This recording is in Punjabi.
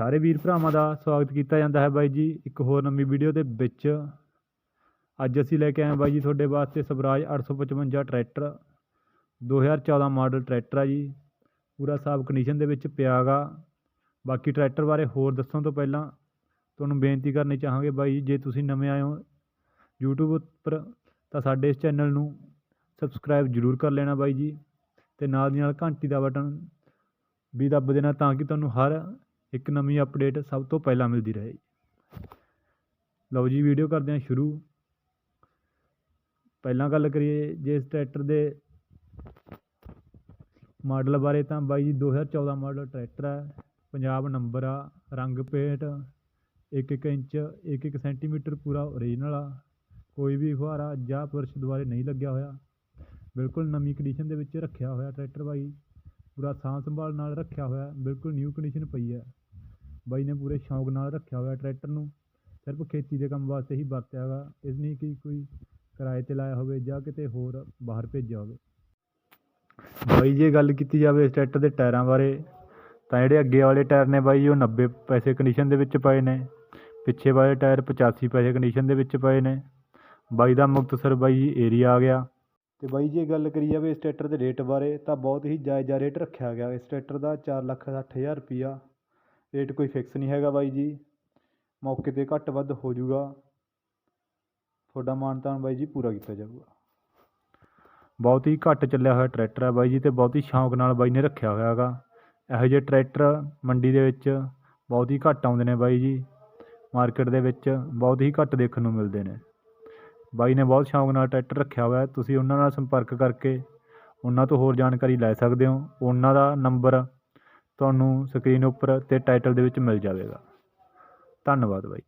ਸਾਰੇ ਵੀਰ ਭਰਾਵਾਂ ਦਾ ਸਵਾਗਤ ਕੀਤਾ ਜਾਂਦਾ ਹੈ ਬਾਈ ਜੀ। ਇੱਕ ਹੋਰ ਨਵੀਂ ਵੀਡੀਓ ਦੇ ਵਿੱਚ। ਅੱਜ ਅਸੀਂ ਲੈ ਕੇ ਆਏ ਬਾਈ ਜੀ ਤੁਹਾਡੇ ਵਾਸਤੇ ਸਵਰਾਜ 855 ਟਰੈਕਟਰ। 2014 ਮਾਡਲ ਟਰੈਕਟਰ ਆ ਜੀ। ਪੂਰਾ ਸਾਫ਼ ਕੰਡੀਸ਼ਨ ਦੇ ਵਿੱਚ ਪਿਆ ਗਾ। ਬਾਕੀ ਟਰੈਕਟਰ ਬਾਰੇ ਹੋਰ ਦੱਸਣ ਤੋਂ ਪਹਿਲਾਂ ਤੁਹਾਨੂੰ ਬੇਨਤੀ ਕਰਨੀ ਚਾਹਾਂਗੇ ਬਾਈ ਜੀ, ਜੇ ਤੁਸੀਂ ਨਵੇਂ ਆਏ ਹੋ YouTube ਉੱਪਰ ਤਾਂ ਸਾਡੇ ਇਸ ਚੈਨਲ ਨੂੰ ਸਬਸਕ੍ਰਾਈਬ ਜ਼ਰੂਰ ਕਰ ਲੈਣਾ ਬਾਈ ਜੀ। ਅਤੇ ਨਾਲ ਦੀ ਨਾਲ ਘੰਟੀ ਦਾ ਬਟਨ ਵੀ ਦੱਬ ਦੇਣਾ ਤਾਂ ਕਿ ਤੁਹਾਨੂੰ ਹਰ ਇੱਕ ਨਵੀਂ ਅਪਡੇਟ ਸਭ ਤੋਂ ਪਹਿਲਾਂ ਮਿਲਦੀ ਰਹੇ। ਲਓ ਜੀ ਵੀਡੀਓ ਕਰਦੇ ਹਾਂ ਸ਼ੁਰੂ। ਪਹਿਲਾਂ ਗੱਲ ਕਰੀਏ ਜੇ ਇਸ ਟਰੈਕਟਰ ਦੇ ਮਾਡਲ ਬਾਰੇ ਤਾਂ ਬਾਈ ਜੀ 2014 ਮਾਡਲ ਟਰੈਕਟਰ ਹੈ ਪੰਜਾਬ ਨੰਬਰ ਆ, ਰੰਗ ਪੇਂਟ ਇੱਕ ਇੱਕ ਇੰਚ ਇੱਕ ਇੱਕ ਸੈਂਟੀਮੀਟਰ ਪੂਰਾ ਓਰੀਜਨਲ ਆ, ਕੋਈ ਵੀ ਫੁਹਾਰਾ ਜਾਂ ਪੁਰਸ਼ ਦੁਆਰੇ ਨਹੀਂ ਲੱਗਿਆ ਹੋਇਆ। ਬਿਲਕੁਲ ਨਵੀਂ ਕੰਡੀਸ਼ਨ ਦੇ ਵਿੱਚ ਰੱਖਿਆ ਹੋਇਆ ਟਰੈਕਟਰ ਬਾਈ ਪੂਰਾ ਸਾਂਭ ਸੰਭਾਲ ਨਾਲ ਰੱਖਿਆ ਹੋਇਆ, ਬਿਲਕੁਲ ਨਿਊ ਕੰਡੀਸ਼ਨ ਪਈ ਹੈ ਬਾਈ ਨੇ ਪੂਰੇ ਸ਼ੌਂਕ ਨਾਲ ਰੱਖਿਆ ਹੋਇਆ ਟਰੈਕਟਰ ਨੂੰ, ਸਿਰਫ ਖੇਤੀ ਦੇ ਕੰਮ ਵਾਸਤੇ ਹੀ ਵਰਤਿਆ ਗਾ ਇਸ ਨਹੀਂ ਕਿ ਕੋਈ ਕਿਰਾਏ 'ਤੇ ਲਾਇਆ ਹੋਵੇ ਜਾਂ ਕਿਤੇ ਹੋਰ ਬਾਹਰ ਭੇਜਿਆ ਹੋਵੇ। ਬਾਈ ਜੇ ਗੱਲ ਕੀਤੀ ਜਾਵੇ ਇਸ ਟਰੈਕਟਰ ਦੇ ਟਾਇਰਾਂ ਬਾਰੇ, ਤਾਂ ਜਿਹੜੇ ਅੱਗੇ ਵਾਲੇ ਟਾਇਰ ਨੇ ਬਾਈ, ਉਹ 90 ਪੈਸੇ ਕੰਡੀਸ਼ਨ ਦੇ ਵਿੱਚ ਪਏ ਨੇ, ਪਿੱਛੇ ਵਾਲੇ ਟਾਇਰ 85 ਪੈਸੇ ਕੰਡੀਸ਼ਨ ਦੇ ਵਿੱਚ ਪਏ ਨੇ। ਬਾਈ ਦਾ ਮੁਕਤਸਰ ਬਾਈ ਏਰੀਆ ਆ ਗਿਆ। ਤੇ ਬਾਈ ਜੇ ਗੱਲ ਕਰੀ ਜਾਵੇ ਇਸ ਟਰੈਕਟਰ ਦੇ ਰੇਟ ਬਾਰੇ, ਤਾਂ ਬਹੁਤ ਹੀ ਜਾਇਜ਼ਾ ਰੇਟ ਰੱਖਿਆ ਗਿਆ। ਇਸ ਟਰੈਕਟਰ ਦਾ ਚਾਰ ਲੱਖ ਸੱਠ ਹਜ਼ਾਰ ਰੁਪਈਆ ਰੇਟ ਕੋਈ ਫਿਕਸ ਨਹੀਂ ਹੈਗਾ ਬਾਈ ਜੀ। ਮੌਕੇ 'ਤੇ ਘੱਟ ਵੱਧ ਹੋ ਜਾਊਗਾ। ਤੁਹਾਡਾ ਮਾਣ ਤਾਣ ਬਾਈ ਜੀ ਪੂਰਾ ਕੀਤਾ ਜਾਊਗਾ। ਬਹੁਤ ਹੀ ਘੱਟ ਚੱਲਿਆ ਹੋਇਆ ਟਰੈਕਟਰ ਹੈ ਬਾਈ ਜੀ ਅਤੇ ਬਹੁਤ ਹੀ ਸ਼ੌਂਕ ਨਾਲ ਬਾਈ ਨੇ ਰੱਖਿਆ ਹੋਇਆ ਹੈਗਾ। ਇਹੋ ਜਿਹੇ ਟਰੈਕਟਰ ਮੰਡੀ ਦੇ ਵਿੱਚ ਬਹੁਤ ਹੀ ਘੱਟ ਆਉਂਦੇ ਨੇ ਬਾਈ ਜੀ। ਮਾਰਕੀਟ ਦੇ ਵਿੱਚ ਬਹੁਤ ਹੀ ਘੱਟ ਦੇਖਣ ਨੂੰ ਮਿਲਦੇ ਨੇ। ਬਾਈ ਨੇ ਬਹੁਤ ਸ਼ੌਂਕ ਨਾਲ ਟਰੈਕਟਰ ਰੱਖਿਆ ਹੋਇਆ। ਤੁਸੀਂ ਉਹਨਾਂ ਨਾਲ ਸੰਪਰਕ ਕਰਕੇ ਉਹਨਾਂ ਤੋਂ ਹੋਰ ਜਾਣਕਾਰੀ ਲੈ ਸਕਦੇ ਹੋ। ਉਹਨਾਂ ਦਾ ਨੰਬਰ ਤੁਹਾਨੂੰ ਸਕਰੀਨ ਉੱਪਰ ਅਤੇ ਟਾਈਟਲ ਦੇ ਵਿੱਚ ਮਿਲ ਜਾਵੇਗਾ। ਧੰਨਵਾਦ ਬਾਈ।